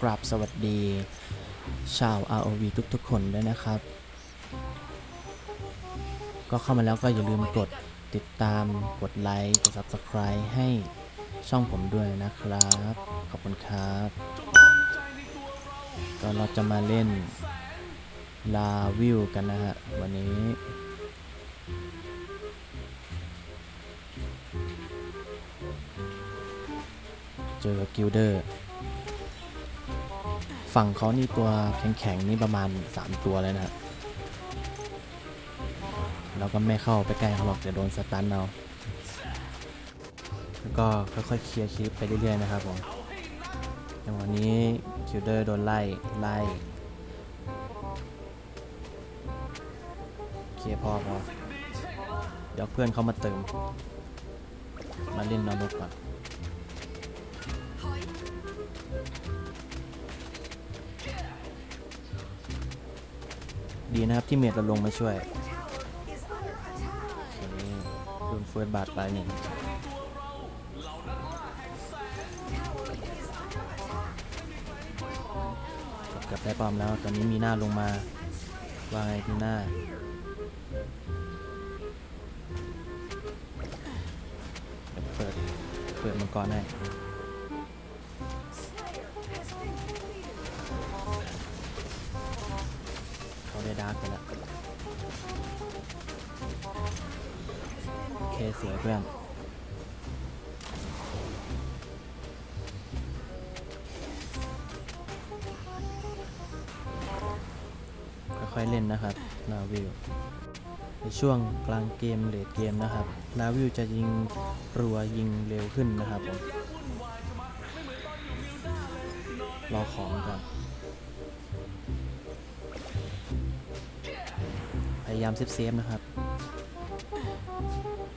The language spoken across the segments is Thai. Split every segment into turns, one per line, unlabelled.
กราบสวัสดี ชาว ROV ทุกๆ คนด้วยนะครับ ก็เข้ามาแล้วก็อย่าลืมกดติดตามกดไลค์ กด Subscribe ให้ช่องผมด้วยนะครับ ขอบคุณครับ ก็เราจะมาเล่นลาวิวกันนะฮะ วันนี้เจอกิลเดอร์ ฝั่งเขานี่ตัวแข็งๆนี่ประมาณ 3 ตัวเลยนะฮะเราก็ไม่เข้าไปใกล้เขาหรอกจะโดนสตันเอาแล้วก็ค่อยๆเคลียร์คลิปไปเรื่อยๆนะครับผมอย่างวันนี้คิลเดอร์โดนไล่ไล่เคลียร์พอพอเดี๋ยวเพื่อนเขามาเติม มาเล่นนรกก่อน ดีนะครับที่เมดเราลงมาช่วยโดนเฟิร์สบาทไปหนึ่งเกือบได้ปอมแล้ว ตอนนี้มีหน้าลงมา ว่าไงมีหน้าเดี๋ยวเปิด เปิดมังกรให้ ได้ดาร์กไปแล้วโอเคสวยเพื่อนค่อยๆเล่นนะครับนาวิวในช่วงกลางเกมเลดเกมนะครับนาวิวจะยิงรัวยิงเร็วขึ้นนะครับผมรอของก่อน ยายามเซฟๆนะครับ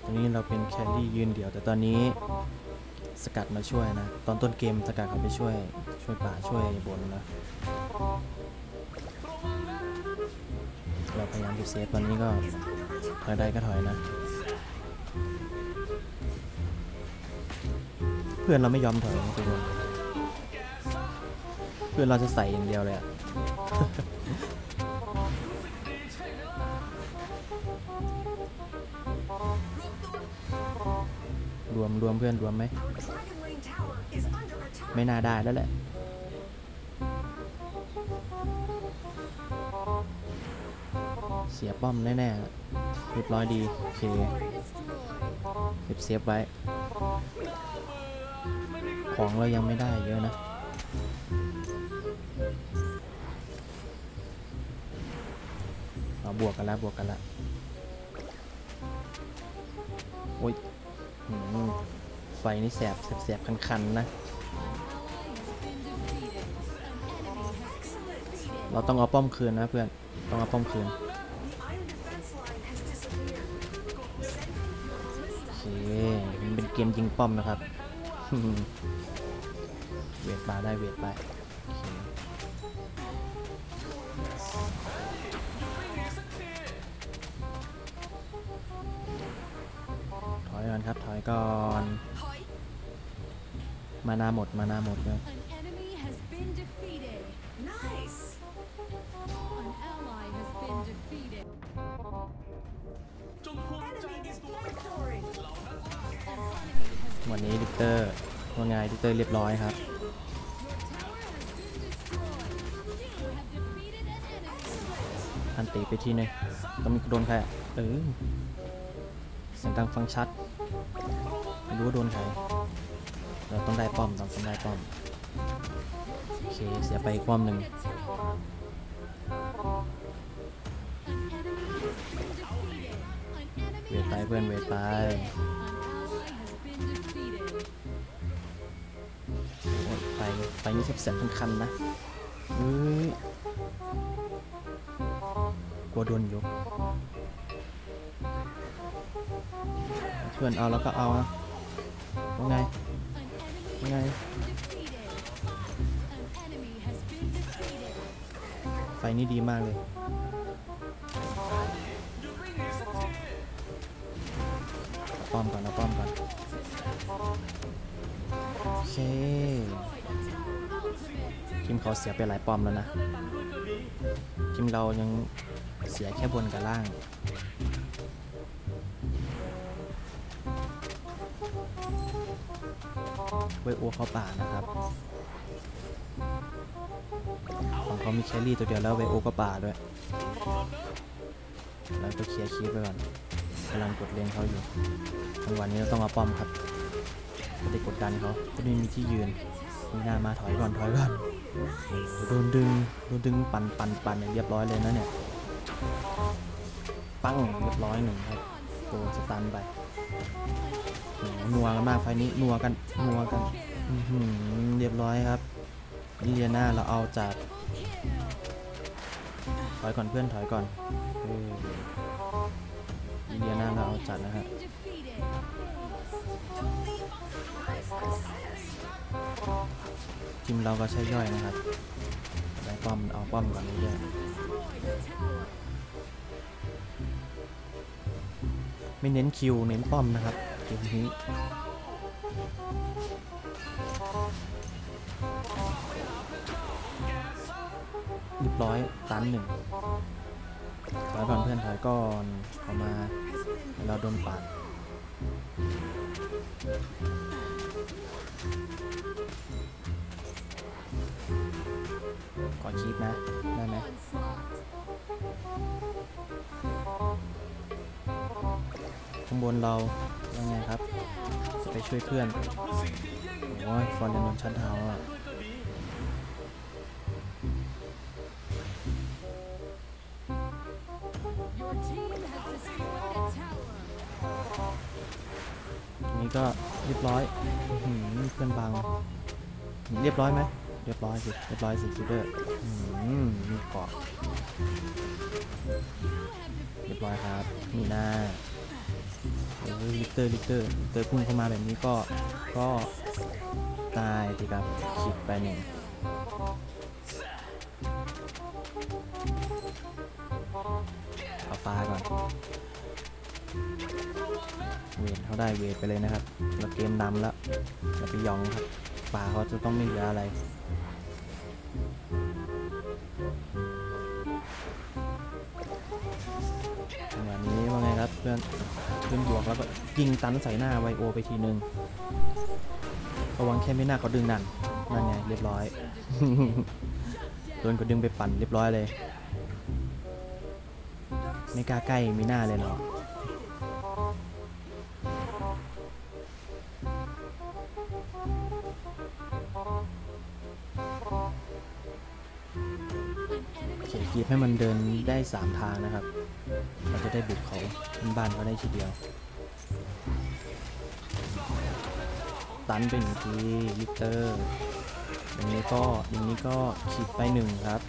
ตอนนี้เราเป็นแคลรี่ยืนเดี่ยว แต่ตอนนี้สกัดมาช่วยนะ ตอนต้นเกมสกัดเขาไปช่วย ช่วยป่าช่วยบนนะ เราพยายามเซฟตอนนี้ก็ถอยได้ก็ถอยนะ เพื่อนเราไม่ยอมถอยนะทุกคนเพื่อนเราจะใส่อย่างเดียวเลยอะ รวมเพื่อนรวมไหม ไม่น่าได้แล้วแหละเสียป้อมแน่ๆเรียบร้อยดี โอเค เก็บเซฟไว้ ของเรายังไม่ได้เยอะนะเอาบวกกันแล้วบวกกันแล้วโอ้ย ไฟนี่แสบแสบๆคันๆนะ เราต้องเอาป้อมคืนนะเพื่อน ต้องเอาป้อมคืนโอเคมันเป็นเกมยิงป้อมนะครับ เวทมาได้เวทไปโอเค อยก่อนครับ ถอยก่อน มานาหมด มานาหมดเลย
An enemy has been defeated.
Nice.
An ally has been defeated.
Enemy is victory.
วันนี้ดิกเตอร์ว่าไงดิกเตอร์เรียบร้อยครับ
Your tower has been destroyed. You have defeated an enemy.
อันตีไปที่หนึงต้องมีโดนใครอะเออเสียงดังฟังชัดไม่รู้ว่าโดนใครเราต้องได้ป้อมต้องได้ป้อมโอเคเสียไปป้อมหนึ่งเวทไปเพื่อนเวทไปโอดไฟไฟนี่แสบๆคันๆนะเฮ้ยกลัวโดนยก เพื่อนเอาแล้วก็เอาอะว่าไง
An enemy
Ngay.
has been defeated. An enemy has been defeated.
ไฟนี่ดีมากเลยป้อมก่อนเอาป้อมก่อนโอเคทีมเขาเสียไปหลายป้อมแล้วนะทีมเรายังเสียแค่บนกับล่าง ไวโอเข้าป่านะครับของเขามีแครี่ตัวเดียวแล้วไวโอก็ป่าด้วย แล้วก็เคลียร์คีบไปก่อนกำลังกดเลนเขาอยู่จังหวะนี้เราต้องเอาป้อมครับจะได้กดดันเขาจะไม่มีที่ยืนมีหน้ามาถอยก่อนถอยก่อนโดนดึงโดนดึงปั่นปั่นปั่นเนี่ยเรียบร้อยเลยนะเนี่ยปั้งเรียบร้อยหนึ่งครับโดนสตันไป นัวกันมากไฟนี้นัวกันนัวกันเรียบร้อยครับลิเลียนาเราเอาจากถอยก่อนเพื่อนถอยก่อนออลิเลียนาเราเอาจัดนะฮะทีมเราก็ใช้ย่อยนะครับได้ป้อมเอาป้อมก่อนเรื่อยไม่เน้นคิวเน้นป้อมนะครับ เกมนี้เรียบร้อยตันหนึ่งถอยก่อนเพื่อนถอยก่อนเข้ามาเราโดนปาดขอคีบนะ ได้ไหมข้างบนเรา ว่าไงครับ จะไปช่วยเพื่อน โอ้ยฟอนยันโดนชัดเท้าอะนี้ก็เรียบร้อยหือเพื่อนบัง เรียบร้อยไหมเรียบร้อยสิ เรียบร้อยสิคิวเดอร์อื้อหือมีเกาะเรียบร้อยครับมีหน้า ลิกเตอร์ลิกเตอร์ลิกเตอร์พุ่งเข้ามาแบบนี้ก็ก็ตายดีครับคิดไปหนึ่งเอาฟ้าก่อน เวทเขาได้เวทไปเลยนะครับ เราเกมนำแล้วอย่าไปยองครับป่าเขาจะต้องไม่เหลืออะไร พื่อนเพื่อนบวกแล้วก็ยิงตันใส่หน้าไวโอไปทีนึงระวังแค่ไม่หน้าเขาดึงนั่นนั่นไงเรียบร้อยโดนเขาดึงไปปั่นเรียบร้อยเลยไม่กล้าใกล้มีหน้าเลยเหรอโอเคคีบให้มันเดินได้ 3 ทางนะครับ เราจะได้บุกเขาขึ้นบ้านเขาได้ทีเดียว ตันไปหนึ่งทีลิเตอร์อย่างนี้ก็อย่างนี้ก็ขีดไปหนึ่งครับ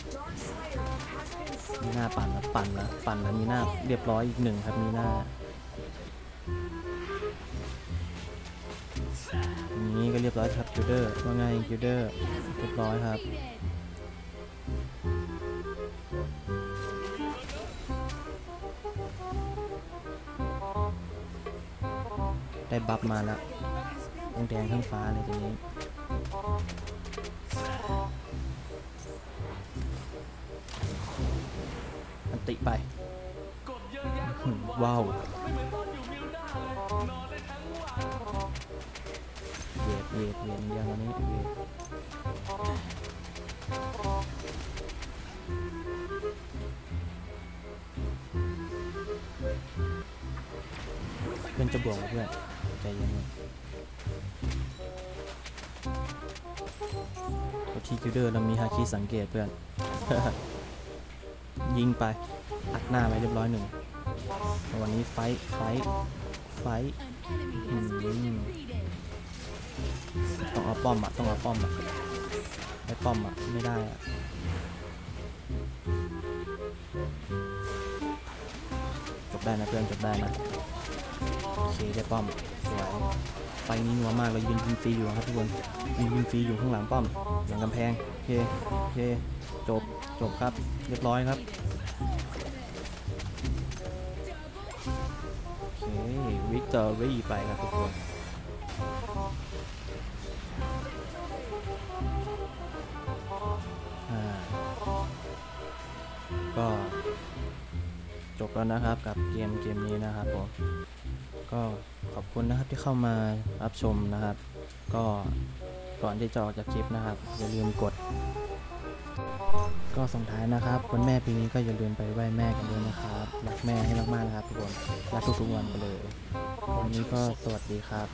มีหน้าปั่นแล้วปั่นแล้วปั่นแล้วมีหน้าเรียบร้อยอีกหนึ่งครับมีหน้าอย่างนี้ก็เรียบร้อยครับคิวเดอร์ว่าไงคิวเดอร์เรียบร้อยครับ บัฟมาแล้วทั้งแดงทั้งฟ้าเลยทีนี้อันติไปอื้อหือว้าวเวทเวทเวทอย่างวันนี้เวทเพื่อนจะบวกเพื่อน ใจเย็นๆทีคิวเดอร์เรามีฮาคิสังเกตเพื่อน ยิงไป อัดหน้าไปเรียบร้อยหนึ่ง วันนี้ไฟท์ไฟท์ไฟท์ยิ
ง
ต้องเอาป้อมอะ ต้องเอาป้อมอะไม่ป้อมอะ ไม่ได้อะจบได้นะเพื่อนจบได้นะโอเคได้ป้อม วไฟนี้นัวมากเรายิงยิงฟรีอยู่ครับทุกคนยิงยิงฟรีอยู่ข้างหลังป้อมหลังกำแพงโอเคโอเคจบจบครับ เรียบร้อยครับโอเควิกเตอร์วีไปครับทุกคนก็จบแล้วนะครับกับเกมเกมนี้นะครับผมก็ คุณนะครับที่เข้ามารับชมนะครับ ก็ก่อนที่จะออกจากคลิปนะครับ อย่าลืมกด ก็ส่งท้ายนะครับวันแม่ปีนี้ก็อย่าลืมไปไหว้แม่กันด้วยนะครับรักแม่ให้มากๆนะครับทุกคนรักทุกๆวันไปเลย วันนี้ก็สวัสดีครับ